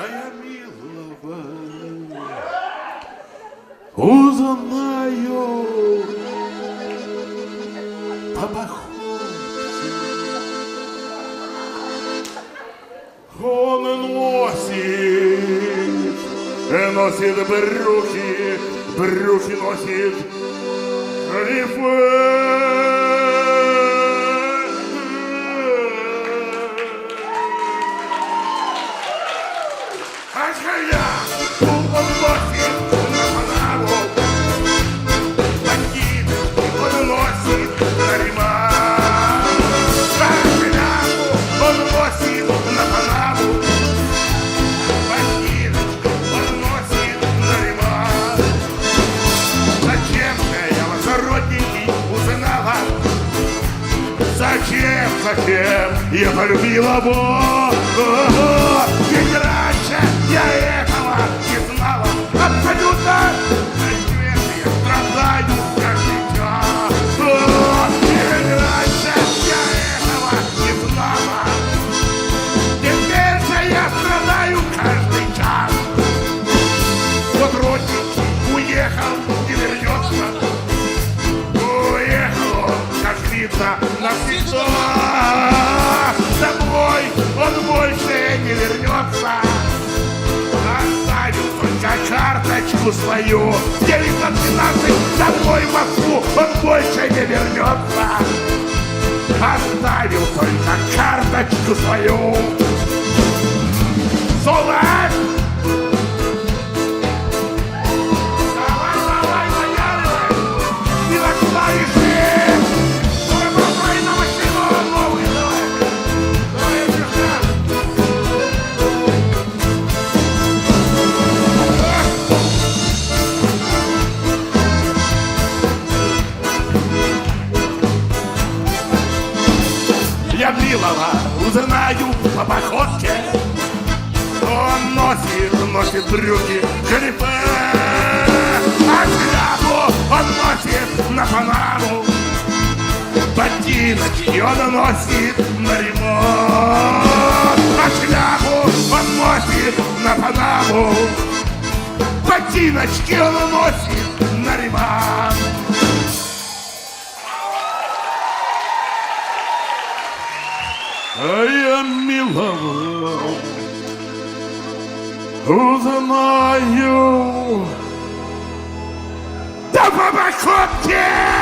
а я милого узнаю по походу. Он носит, э, носит брюки, брюки носит, рифы. Зачем я полюбила его? Видно, навсегда Домой он больше не вернется. Оставил только карточку свою. 912 домой в Москву Он больше не вернется. Оставил только карточку свою! Давай, Милого узнаю по походке. Он носит, носит брюки, галифе А шляпу он носит на Панаму Ботиночки он носит на ремонт. А шляпу он носит на Панаму Ботиночки он носит на ремонт я милого узнаю. Да по походке